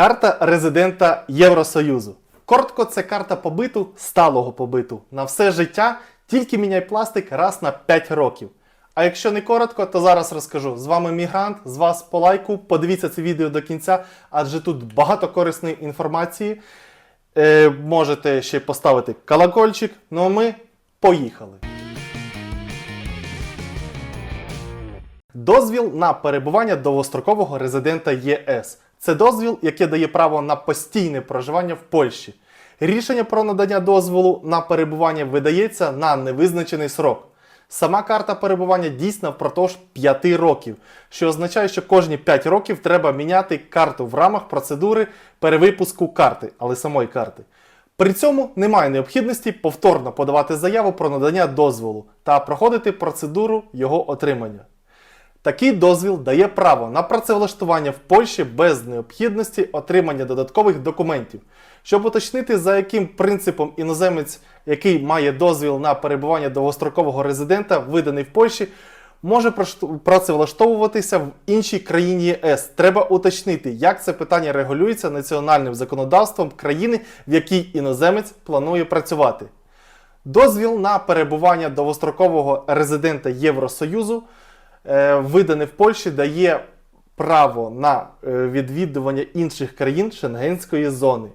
Карта резидента Євросоюзу. Коротко, це карта побиту, сталого побиту. На все життя тільки міняй пластик раз на 5 років. А якщо не коротко, то зараз розкажу. З вами Мігрант, з вас по лайку. Подивіться це відео до кінця, адже тут багато корисної інформації. Е, можете ще поставити колокольчик. Ну а ми поїхали. Дозвіл на перебування довгострокового резидента ЄС. Це дозвіл, який дає право на постійне проживання в Польщі. Рішення про надання дозволу на перебування видається на невизначений срок. Сама карта перебування дійсна впродовж 5 років, що означає, що кожні 5 років треба міняти карту в рамах процедури перевипуску карти, але самої карти. При цьому немає необхідності повторно подавати заяву про надання дозволу та проходити процедуру його отримання. Такий дозвіл дає право на працевлаштування в Польщі без необхідності отримання додаткових документів. Щоб уточнити, за яким принципом іноземець, який має дозвіл на перебування довгострокового резидента, виданий в Польщі, може працевлаштовуватися в іншій країні ЄС. Треба уточнити, як це питання регулюється національним законодавством країни, в якій іноземець планує працювати. Дозвіл на перебування довгострокового резидента Євросоюзу, е, виданий в Польщі, дає право на е, відвідування інших країн Шенгенської зони.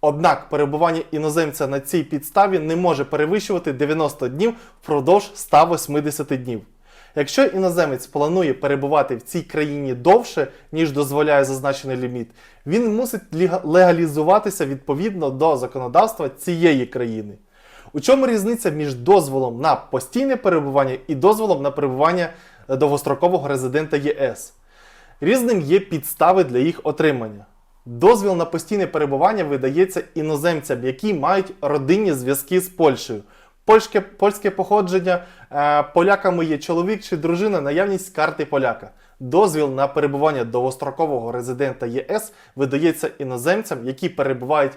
Однак перебування іноземця на цій підставі не може перевищувати 90 днів впродовж 180 днів. Якщо іноземець планує перебувати в цій країні довше, ніж дозволяє зазначений ліміт, він мусить легалізуватися відповідно до законодавства цієї країни. У чому різниця між дозволом на постійне перебування і дозволом на перебування довгострокового резидента ЄС? Різним є підстави для їх отримання. Дозвіл на постійне перебування видається іноземцям, які мають родинні зв'язки з Польщею. Польське, польське походження, е, поляками є чоловік чи дружина, наявність карти поляка. Дозвіл на перебування довгострокового резидента ЄС видається іноземцям, які перебувають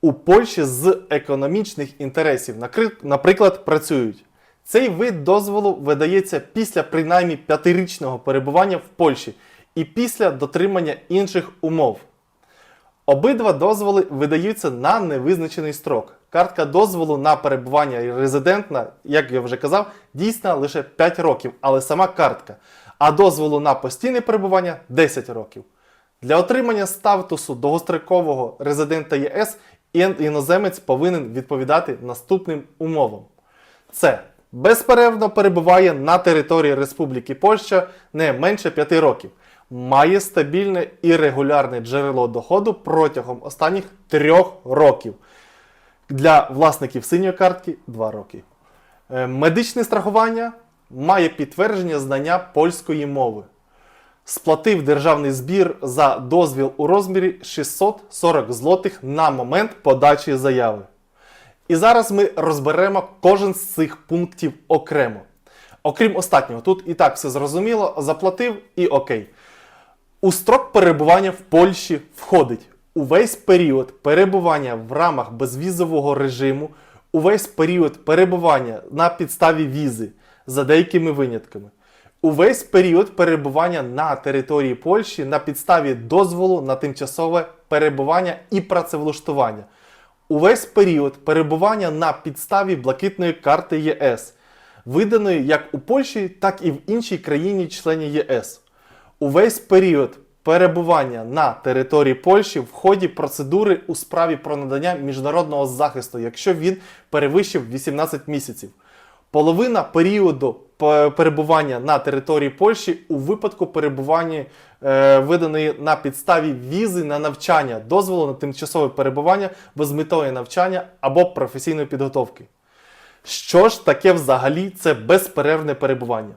у Польщі з економічних інтересів, наприклад, працюють. Цей вид дозволу видається після принаймні п'ятирічного перебування в Польщі і після дотримання інших умов. Обидва дозволи видаються на невизначений строк. Картка дозволу на перебування резидентна, як я вже казав, дійсна лише 5 років, але сама картка. А дозволу на постійне перебування 10 років. Для отримання статусу довгострокового резидента ЄС ін- іноземець повинен відповідати наступним умовам. Це безперервно перебуває на території Республіки Польща не менше 5 років. Має стабільне і регулярне джерело доходу протягом останніх 3 років. Для власників синьої картки 2 роки. Е, Медичне страхування має підтвердження знання польської мови. Сплатив державний збір за дозвіл у розмірі 640 злотих на момент подачі заяви. І зараз ми розберемо кожен з цих пунктів окремо. Окрім останнього, тут і так все зрозуміло, заплатив і окей. У строк перебування в Польщі входить увесь період перебування в рамах безвізового режиму, увесь період перебування на підставі візи за деякими винятками, увесь період перебування на території Польщі на підставі дозволу на тимчасове перебування і працевлаштування, увесь період перебування на підставі блакитної карти ЄС, виданої як у Польщі, так і в іншій країні-члені ЄС увесь період перебування на території Польщі в ході процедури у справі про надання міжнародного захисту, якщо він перевищив 18 місяців. Половина періоду перебування на території Польщі у випадку перебування е, виданої на підставі візи на навчання, дозволу на тимчасове перебування без метою навчання або професійної підготовки. Що ж таке взагалі це безперервне перебування?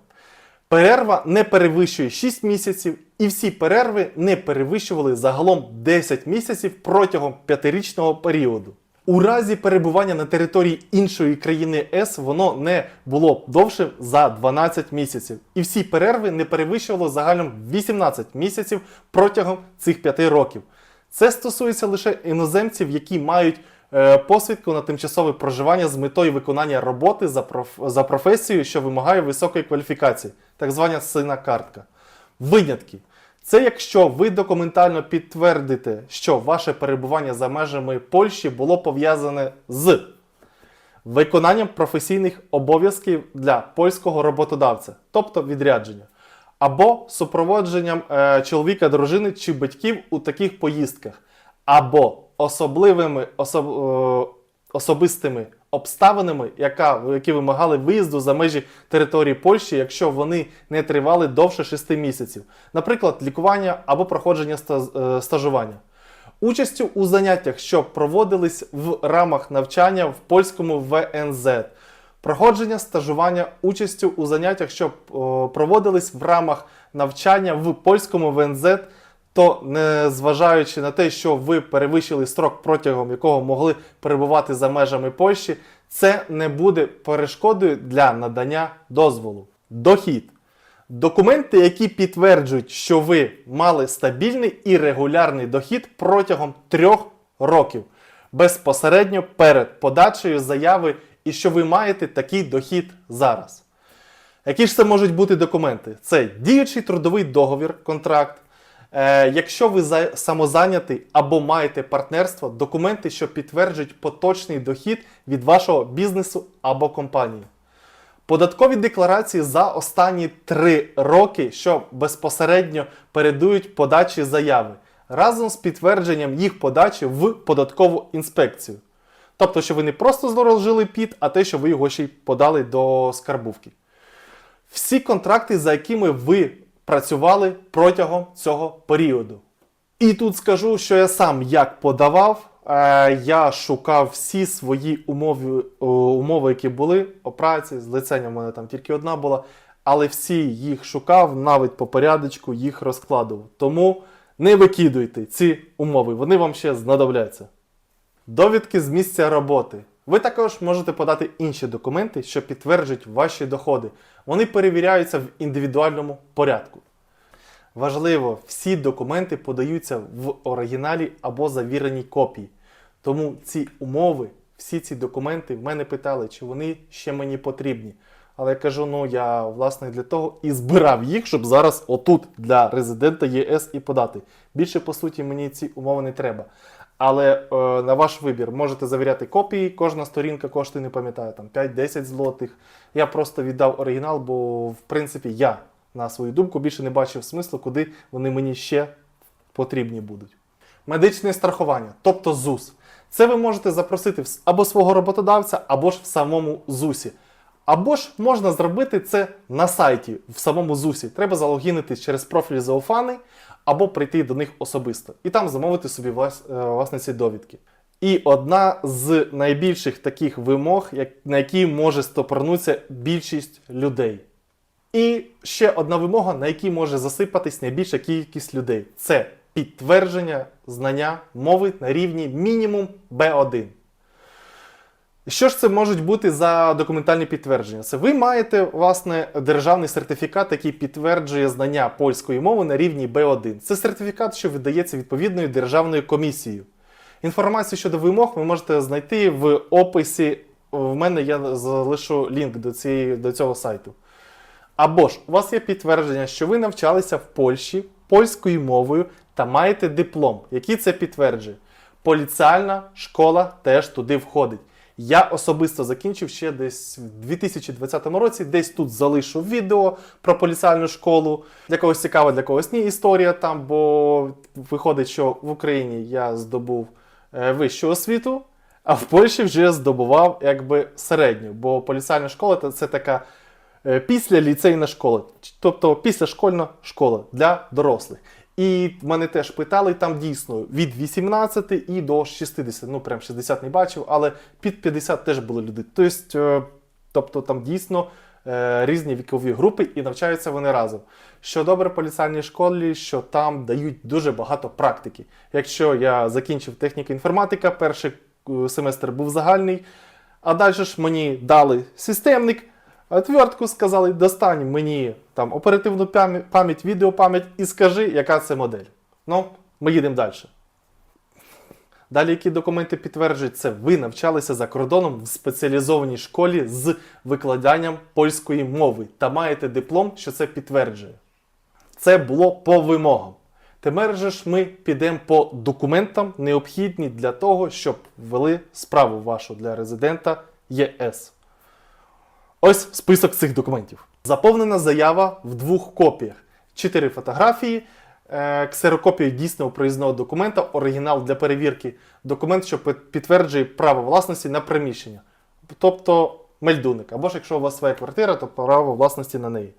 Перерва не перевищує 6 місяців, і всі перерви не перевищували загалом 10 місяців протягом 5-річного періоду. У разі перебування на території іншої країни ЕС воно не було довше за 12 місяців. І всі перерви не перевищували загалом 18 місяців протягом цих 5 років. Це стосується лише іноземців, які мають е, посвідку на тимчасове проживання з метою виконання роботи за, проф... за професією, що вимагає високої кваліфікації, так звана сина картка. Винятки. Це якщо ви документально підтвердите, що ваше перебування за межами Польщі було пов'язане з виконанням професійних обов'язків для польського роботодавця, тобто відрядження, або супроводженням е, чоловіка, дружини чи батьків у таких поїздках, або особливими особ, е, особистими обставинами, яка, які вимагали виїзду за межі території Польщі, якщо вони не тривали довше 6 місяців, наприклад, лікування або проходження е, стажування. Участю у заняттях, що проводились в рамах навчання в польському ВНЗ, проходження стажування участю у заняттях, що проводились в рамах навчання в польському ВНЗ, то незважаючи на те, що ви перевищили строк, протягом якого могли перебувати за межами Польщі, це не буде перешкодою для надання дозволу. Дохід. Документи, які підтверджують, що ви мали стабільний і регулярний дохід протягом трьох років, безпосередньо перед подачею заяви, і що ви маєте такий дохід зараз. Які ж це можуть бути документи? Це діючий трудовий договір, контракт. Е, якщо ви за- самозайнятий або маєте партнерство, документи, що підтверджують поточний дохід від вашого бізнесу або компанії. Податкові декларації за останні три роки, що безпосередньо передують подачі заяви, разом з підтвердженням їх подачі в податкову інспекцію. Тобто, що ви не просто зложили під, а те, що ви його ще й подали до скарбувки. Всі контракти, за якими ви працювали протягом цього періоду. І тут скажу, що я сам як подавав, е, я шукав всі свої умови, умови, які були о праці. З лицення в мене там тільки одна була, але всі їх шукав, навіть по порядочку їх розкладував. Тому не викидуйте ці умови, вони вам ще знадобляться. Довідки з місця роботи. Ви також можете подати інші документи, що підтверджують ваші доходи. Вони перевіряються в індивідуальному порядку. Важливо, всі документи подаються в оригіналі або завіреній копії. Тому ці умови, всі ці документи в мене питали, чи вони ще мені потрібні. Але я кажу, ну я власне для того і збирав їх, щоб зараз отут для резидента ЄС і подати. Більше по суті мені ці умови не треба. Але е, на ваш вибір можете завіряти копії, кожна сторінка коштує, не пам'ятаю, там 5-10 злотих. Я просто віддав оригінал, бо в принципі я на свою думку більше не бачив смислу, куди вони мені ще потрібні будуть. Медичне страхування, тобто ЗУС. Це ви можете запросити або свого роботодавця, або ж в самому ЗУСі. Або ж можна зробити це на сайті в самому ЗУСі. Треба залогінитись через профіль Зоофани, або прийти до них особисто і там замовити собі влас- е, власне ці довідки. І одна з найбільших таких вимог, як- на які може стопорнутися більшість людей. І ще одна вимога, на якій може засипатись найбільша кількість людей це підтвердження знання мови на рівні мінімум B1. Що ж це можуть бути за документальні підтвердження? Це ви маєте власне державний сертифікат, який підтверджує знання польської мови на рівні B1. Це сертифікат, що видається відповідною державною комісією. Інформацію щодо вимог ви можете знайти в описі. В мене я залишу лінк до, цієї, до цього сайту. Або ж у вас є підтвердження, що ви навчалися в Польщі польською мовою та маєте диплом, який це підтверджує. Поліціальна школа теж туди входить. Я особисто закінчив ще десь в 2020 році, десь тут залишу відео про поліціальну школу. Для когось цікава, для когось ні історія там, бо виходить, що в Україні я здобув е, вищу освіту, а в Польщі вже здобував якби середню, бо поліціальна школа це- така е, після ліцейна школа, тобто післяшкольна школа для дорослих. І мене теж питали, там дійсно від 18 і до 60, ну прям 60 не бачив, але під 50 теж були люди. Тобто, е, тобто там дійсно е, різні вікові групи і навчаються вони разом. Що добре в поліцейній школі, що там дають дуже багато практики. Якщо я закінчив техніка інформатика, перший е, семестр був загальний, а далі ж мені дали системник, отвертку сказали, достань мені там оперативну пам'ять, пам'ять, відеопам'ять і скажи, яка це модель. Ну, ми їдемо далі. Далі, які документи підтверджують це? Ви навчалися за кордоном в спеціалізованій школі з викладанням польської мови та маєте диплом, що це підтверджує. Це було по вимогам. Тепер же ж ми підемо по документам, необхідні для того, щоб ввели справу вашу для резидента ЄС. Ось список цих документів. Заповнена заява в двох копіях: чотири фотографії, е, ксерокопія дійсного проїзного документа, оригінал для перевірки, документ, що підтверджує право власності на приміщення. Тобто мельдуник. Або ж якщо у вас своя квартира, то право власності на неї.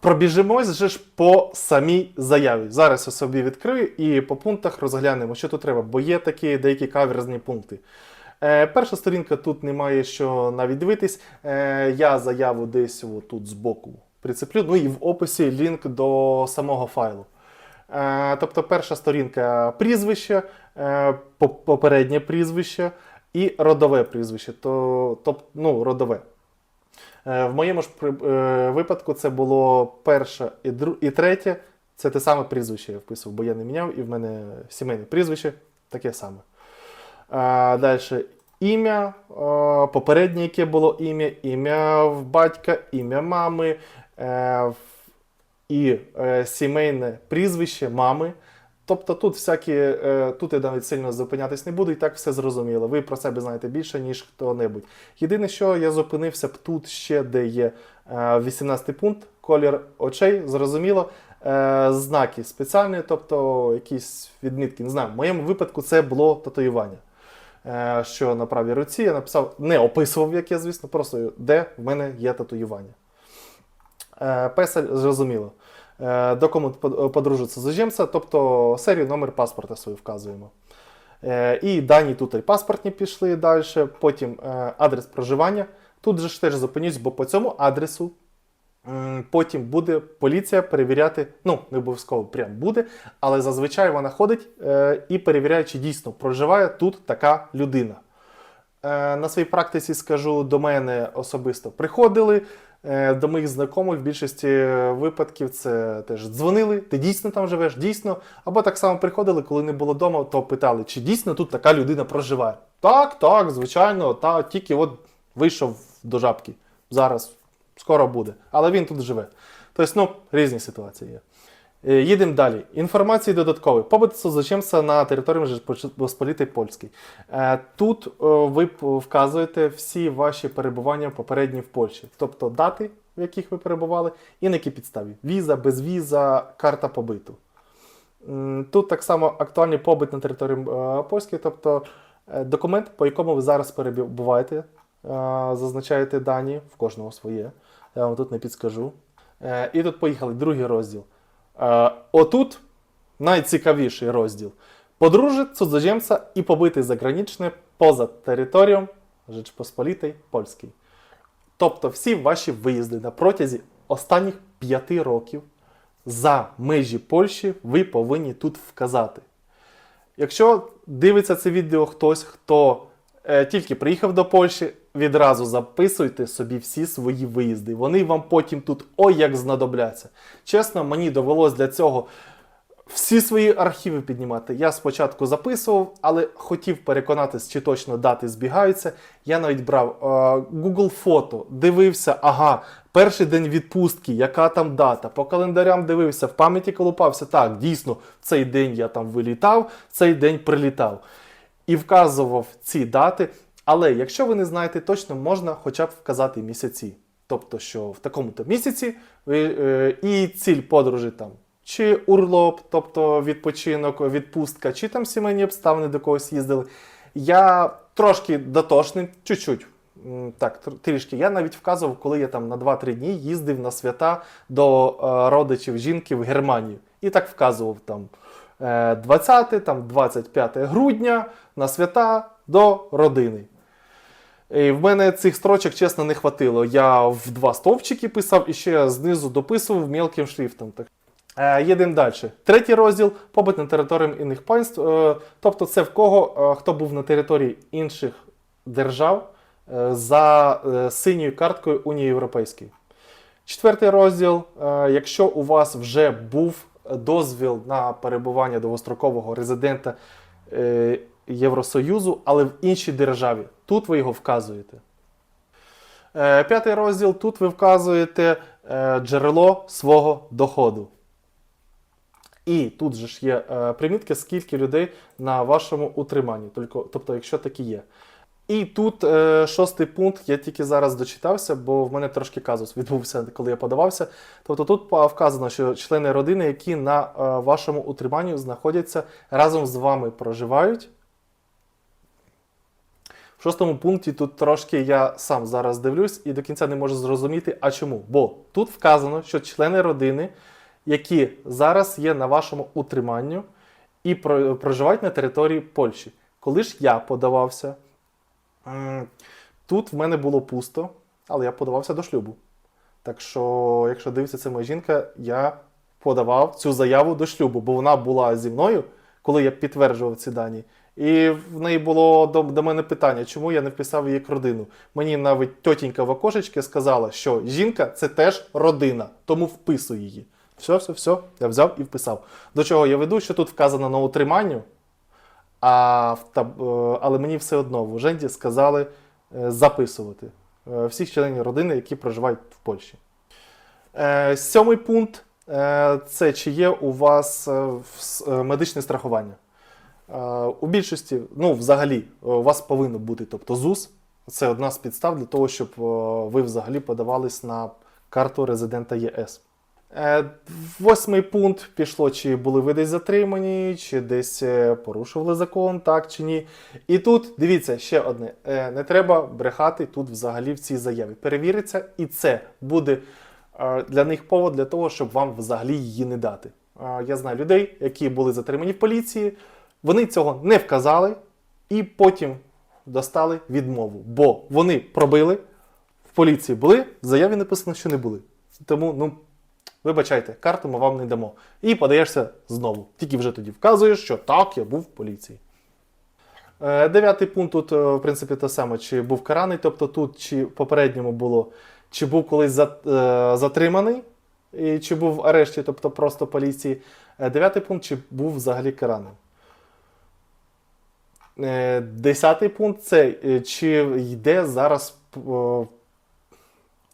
Пробіжимось же ж по самій заяві. Зараз я собі відкрию і по пунктах розглянемо, що тут треба, бо є такі деякі каверзні пункти. Е, перша сторінка тут немає що навіть дивитись. Е, я заяву десь тут збоку прицеплю. Ну і в описі лінк до самого файлу. Е, тобто, перша сторінка прізвище, е, попереднє прізвище і родове прізвище. То, тоб- ну, родове. Е, В моєму ж е, випадку це було перше і, і третє. Це те саме прізвище я вписував, бо я не міняв, і в мене сімейне прізвище таке саме. Далі ім'я, попереднє, яке було ім'я, ім'я в батька, ім'я мами е, і е, сімейне прізвище мами. Тобто тут всякі, е, тут я навіть сильно зупинятись не буду, і так все зрозуміло. Ви про себе знаєте більше, ніж хто-небудь. Єдине, що я зупинився б тут ще, де є е, 18 пункт, колір очей, зрозуміло. Знаки спеціальні, тобто якісь відмітки. Не знаю, в моєму випадку це було татуювання. Е, що на правій руці я написав, не описував, як я, звісно, просто де в мене є татуювання. Е, Песель зрозуміло. Е, Документ под- подружжя цудземця, тобто серію номер паспорта свою вказуємо. І дані тут і паспортні пішли далі, потім адрес проживання. Тут же ж теж зупинюсь, бо по цьому адресу потім буде поліція перевіряти, ну, не обов'язково прям буде, але зазвичай вона ходить е, і перевіряє, чи дійсно проживає тут така людина. Е, На своїй практиці скажу, до мене особисто приходили. е, До моїх знайомих в більшості випадків це теж дзвонили, ти дійсно там живеш, дійсно. Або так само приходили, коли не було вдома, то питали, чи дійсно тут така людина проживає. Так, так, звичайно, та тільки от вийшов до жабки. Зараз скоро буде. Але він тут живе. Тобто, ну, різні ситуації є. Е, Їдемо далі. Інформації додаткові. Побут злочинця на території Житомирської Польській. Е, Тут е, ви вказуєте всі ваші перебування попередні в Польщі, тобто дати, в яких ви перебували, і на якій підставі. Віза, безвіза, карта побиту. Тут так само актуальний побит на території Польської, тобто документ, по якому ви зараз перебуваєте, зазначаєте дані, в кожного своє. Я вам тут не підскажу. Е, І тут поїхали, другий розділ. Е, Отут найцікавіший розділ. Подружжя цудземця і побитий заграничне поза територією Жечпосполітої Польської. Тобто всі ваші виїзди на протязі останніх п'яти років за межі Польщі ви повинні тут вказати. Якщо дивиться це відео хтось, хто тільки приїхав до Польщі, відразу записуйте собі всі свої виїзди. Вони вам потім тут ой як знадобляться. Чесно, мені довелось для цього всі свої архіви піднімати. Я спочатку записував, але хотів переконатися, чи точно дати збігаються. Я навіть брав е, Google фото, дивився, ага, перший день відпустки, яка там дата. По календарям дивився, в пам'яті колупався. Так, дійсно, цей день я там вилітав, цей день прилітав. І вказував ці дати. Але якщо ви не знаєте точно, можна хоча б вказати місяці. Тобто, що в такому-то місяці е, і ціль подорожі там. Чи урлоп, тобто відпочинок, відпустка, чи там сімейні обставини до когось їздили. Я трошки дотошний, чуть-чуть. Так, трішки. Я навіть вказував, коли я там на 2-3 дні їздив на свята до е, родичів жінки в Германію. І так вказував там 20, там 25 грудня на свята до родини. І в мене цих строчок, чесно, не хватило. Я в два стовпчики писав і ще знизу дописував мілким шрифтом. Так. Е, їдемо далі. Третій розділ побут на території інших państw. Е, тобто, це в кого, е, хто був на території інших держав е, за е, синьою карткою Унії Європейської. Четвертий розділ. Е, якщо у вас вже був дозвіл на перебування довгострокового резидента е, Євросоюзу, але в іншій державі, тут ви його вказуєте. Е, П'ятий розділ. Тут ви вказуєте е, джерело свого доходу. І тут же ж є примітки, скільки людей на вашому утриманні, тобто, якщо такі є. І тут е, шостий пункт, я тільки зараз дочитався, бо в мене трошки казус відбувся, коли я подавався. Тобто тут вказано, що члени родини, які на е, вашому утриманні знаходяться разом з вами проживають. В шостому пункті тут трошки я сам зараз дивлюсь і до кінця не можу зрозуміти, а чому. Бо тут вказано, що члени родини, які зараз є на вашому утриманню і про- проживають на території Польщі. Коли ж я подавався, тут в мене було пусто, але я подавався до шлюбу. Так що, якщо дивиться це моя жінка, я подавав цю заяву до шлюбу, бо вона була зі мною, коли я підтверджував ці дані. І в неї було до, до мене питання, чому я не вписав її як родину. Мені навіть тьотінька в окошечки сказала, що жінка це теж родина, тому вписуй її. Все, все, все, я взяв і вписав. До чого я веду, що тут вказано на утриманню, а в таб... е, але мені все одно в Уженді сказали е, записувати е, всіх членів родини, які проживають в Польщі. Сьомий пункт це чи є у вас медичне страхування. У більшості, ну, взагалі, у вас повинно бути, тобто ЗУС. Це одна з підстав для того, щоб ви взагалі подавались на карту резидента ЄС. Е, Восьмий пункт пішло, чи були ви десь затримані, чи десь е, порушували закон, так чи ні. І тут дивіться ще одне: Е, не треба брехати тут взагалі в цій заяві. Перевіриться, і це буде для них повод для того, щоб вам взагалі її не дати. Я знаю людей, які були затримані в поліції, вони цього не вказали і потім достали відмову, бо вони пробили, в поліції були, в заяві написано, що не були. Тому, ну, вибачайте, карту ми вам не дамо. І подаєшся знову. Тільки вже тоді вказуєш, що так, я був в поліції. Е, Дев'ятий пункт тут, е, в принципі, те саме, чи був караний, тобто тут, чи попередньому було, чи був колись е, затриманий, чи був в арешті, тобто просто поліції. Дев'ятий пункт, чи був взагалі караний. Десятий пункт це чи йде зараз.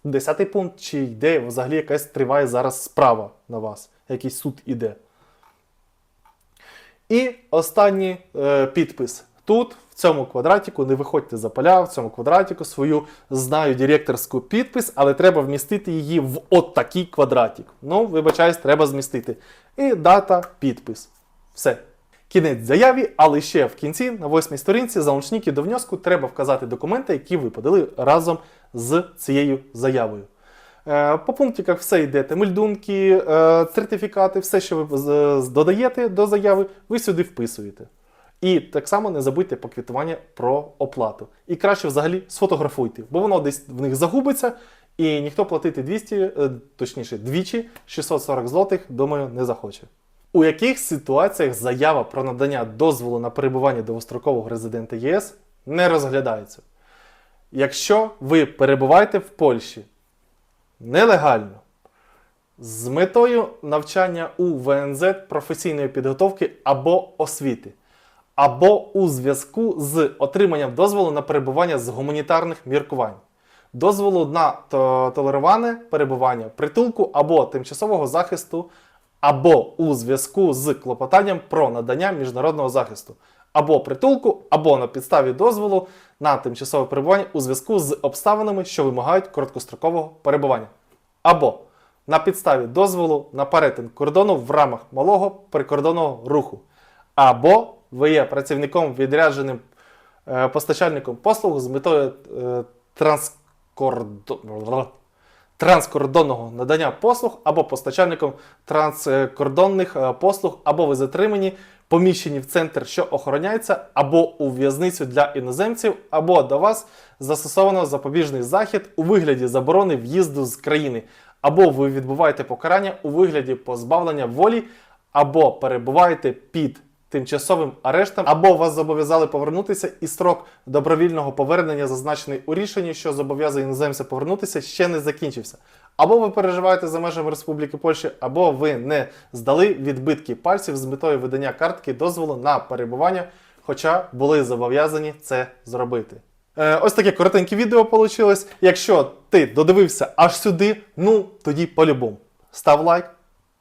Десятий пункт, чи йде взагалі якась триває зараз справа на вас, якийсь суд іде. І останній е, підпис. Тут, в цьому квадратику, не виходьте за поля, в цьому квадратику свою знаю директорську підпис, але треба вмістити її в от такий квадратик. Ну, вибачаюсь, треба змістити. І дата, підпис. Все. Кінець заяві, але ще в кінці, на восьмій сторінці, за учники до внеску треба вказати документи, які ви подали разом з цією заявою. Е, По пунктиках все йдете. Мельдунки, е, сертифікати, все, що ви додаєте до заяви, ви сюди вписуєте. І так само не забудьте поквітування про оплату. І краще взагалі сфотографуйте, бо воно десь в них загубиться, і ніхто платити 200, е, точніше, двічі 640 злотих, думаю, не захоче. У яких ситуаціях заява про надання дозволу на перебування довгострокового резидента ЄС не розглядається? Якщо ви перебуваєте в Польщі нелегально, з метою навчання у ВНЗ професійної підготовки або освіти, або у зв'язку з отриманням дозволу на перебування з гуманітарних міркувань, дозволу на то- толероване перебування, притулку або тимчасового захисту, або у зв'язку з клопотанням про надання міжнародного захисту, або притулку, або на підставі дозволу на тимчасове перебування у зв'язку з обставинами, що вимагають короткострокового перебування, або на підставі дозволу на перетин кордону в рамах малого прикордонного руху, або ви є працівником відрядженим е, постачальником послуг з метою е, транскордон... транскордонного надання послуг або постачальником транскордонних е, послуг, або ви затримані, поміщені в центр, що охороняється, або у в'язницю для іноземців, або до вас застосовано запобіжний захід у вигляді заборони в'їзду з країни, або ви відбуваєте покарання у вигляді позбавлення волі, або перебуваєте під тимчасовим арештом, або вас зобов'язали повернутися, і строк добровільного повернення, зазначений у рішенні, що зобов'язує іноземця повернутися, ще не закінчився. Або ви переживаєте за межами Республіки Польщі, або ви не здали відбитки пальців з метою видання картки дозволу на перебування, хоча були зобов'язані це зробити. Е, ось таке коротеньке відео вийшло. Якщо ти додивився аж сюди, ну тоді по-любому. Став лайк,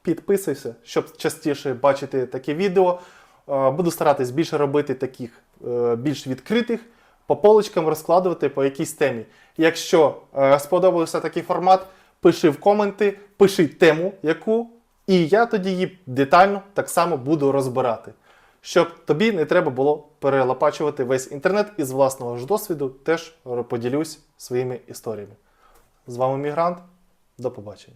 підписуйся, щоб частіше бачити такі відео. Е, Буду старатись більше робити таких е, більш відкритих, по полочкам розкладувати по якійсь темі. Якщо е, сподобався такий формат, пиши в коменти, пиши тему, яку, і я тоді її детально так само буду розбирати. Щоб тобі не треба було перелопачувати весь інтернет із власного ж досвіду, теж поділюсь своїми історіями. З вами Мігрант. До побачення.